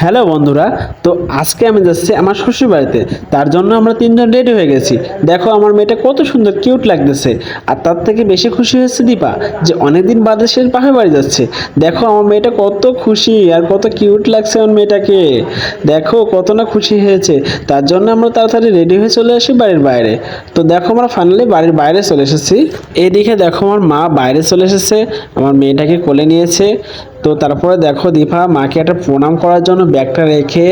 Hello বন্ধুরা, তো আজকে আমি যাচ্ছি আমার শ্বশুর বাড়িতে তার জন্য আমরা তিনজন রেডি হয়ে গেছি। দেখো আমার মেয়েটা কত সুন্দর, কিউট লাগতেছে। আর তার থেকে বেশি খুশি হয়েছে দীপা, যে অনেকদিন বাদে সে পাহাড় বাড়ি যাচ্ছে। দেখো আমার মেয়েটা কত খুশি আর কত কিউট লাগছে আমার মেয়েটাকে। দেখো কত না খুশি হয়েছে। তার জন্য আমরা তাড়াতাড়ি রেডি হয়ে চলে আসি বাড়ির বাইরে। তো দেখো আমরা ফাইনালি বাড়ির বাইরে চলে এসেছি। এদিকে দেখো আমার মা বাইরে চলে এসেছে। আমার মেয়েটাকে কোলে নিয়েছে। তো তারপরে দেখো দীপা, মাকে একটা প্রণাম করার জন্য ব্যাগটা রেখে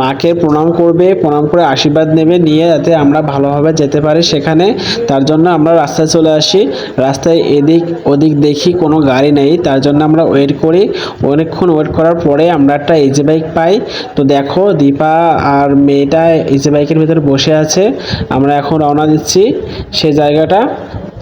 মাকে প্রণাম করবে, প্রণাম করে আশীর্বাদ নেবে, নিয়ে যাতে আমরা ভালোভাবে যেতে পারি সেখানে। তার জন্য আমরা রাস্তায় চলে আসি। রাস্তায় এদিক ওদিক দেখি কোনো গাড়ি নেই, তার জন্য আমরা ওয়েট করি। অনেকক্ষণ ওয়েট করার পরে আমরা একটা ইজি বাইক পাই। তো দেখো দীপা আর মেয়েটা ইজি বাইকের ভিতরে বসে আছে। আমরা এখন রওনা দিচ্ছি সে জায়গাটা।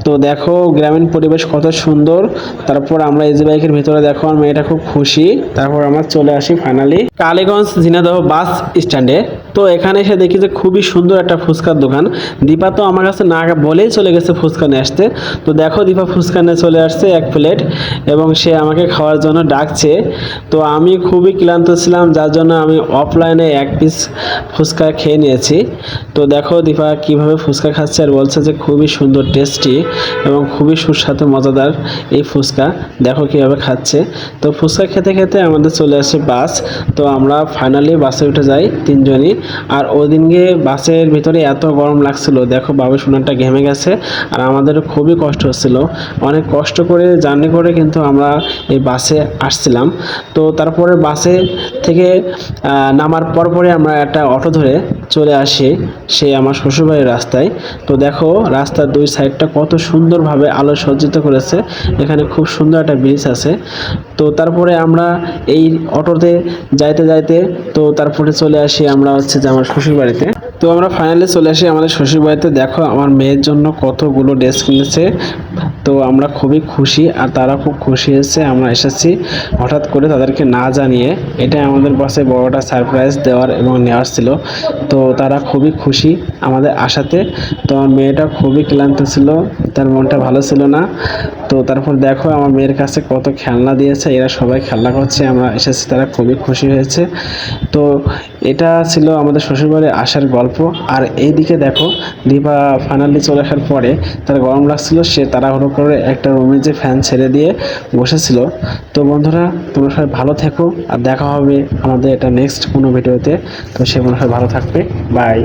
তো দেখো গ্রামীণ পরিবেশ কত সুন্দর। তারপর আমরা এজি বাইকের ভিতরে দেখো আমার মেয়েটা খুব খুশি। তারপর আমরা চলে আসি ফাইনালি কালীগঞ্জ ঝিনাদহ বাস স্ট্যান্ডে তো এখানে এসে দেখি যে খুবই সুন্দর একটা ফুচকার দোকান। দীপা তো আমার কাছে না বলেই চলে গেছে ফুচকা নিয়ে আসতে। তো দেখো দীপা ফুচকা নিয়ে চলে আসছে এক প্লেট এবং সে আমাকে খাওয়ার জন্য ডাকছে। তো আমি খুবই ক্লান্ত ছিলাম, যার জন্য আমি অফলাইনে এক পিস ফুচকা খেয়ে নিয়েছি। তো দেখো দীপা কীভাবে ফুচকা খাচ্ছে আর বলছে যে খুবই সুন্দর টেস্টি এবং খুবই সুস্বাদু, মজাদার এই ফুচকা। দেখো কীভাবে খাচ্ছে। তো ফুচকা খেতে খেতে আমাদের চলে আসে বাস। তো আমরা ফাইনালি বাসে উঠে যাই তিনজনই। আর ওই দিনকে বাসের ভিতরে এত গরম লাগছিল। দেখো বাবু সোনারটা ঘেমে গেছে। আর আমাদের খুবই কষ্ট হচ্ছিল। অনেক কষ্ট করে জার্নি করে কিন্তু আমরা এই বাসে আসছিলাম। তো তারপরে বাসে থেকে নামার পর পরে আমরা একটা অটো ধরে চলে আসে সে আমার শ্বশুরবাড়ির রাস্তায়। তো দেখো, রাস্তার দুই সাইডটা কত সুন্দরভাবে আলো সজ্জিত করেছে। এখানে খুব সুন্দর একটা ব্রিজ আছে। তো তারপরে আমরা এই অটোতে যাইতে যাইতে, তো তারপরে চলে আসি আমরা হচ্ছে যে আমার শ্বশুর বাড়িতে তো আমরা ফাইনালি চলে আসি আমাদের শ্বশুরবাড়িতে দেখো, আমার মেয়ের জন্য কতগুলো ড্রেস কিনেছে। তো আমরা খুবই খুশি আর তারা খুব খুশি হয়েছে। আমরা এসেছি হঠাৎ করে তাদেরকে না জানিয়ে। এটাই আমাদের পাশে বড়টা সারপ্রাইজ দেওয়ার এবং নেওয়ার ছিল। তো তারা খুবই খুশি আমাদের আসাতে তো আমার মেয়েটা খুবই ক্লান্ত ছিল। তার মনটা ভালো ছিল না। তো তারপর দেখো আমার মেয়ের কাছে কত খেলনা দিয়েছে, এরা সবাই খেলনা করছে, আমরা এসেছি, তারা খুবই খুশি হয়েছে। তো এটা ছিল আমাদের শ্বশুরবাড়ি আসার গল্প। আর এইদিকে দেখো, দীপা ফাইনালি চলে আসার পরে তার গরম লাগছিল, সে তাড়াহুড়ো করে একটা রুমে যে ফ্যান ছেড়ে দিয়ে বসেছিল। তো বন্ধুরা, তোমরা সবাই ভালো থেকো আর দেখা হবে আমাদের এটা নেক্সট কোনো ভিডিওতে তো। সে মনে হয় ভালো থাকবে। বাই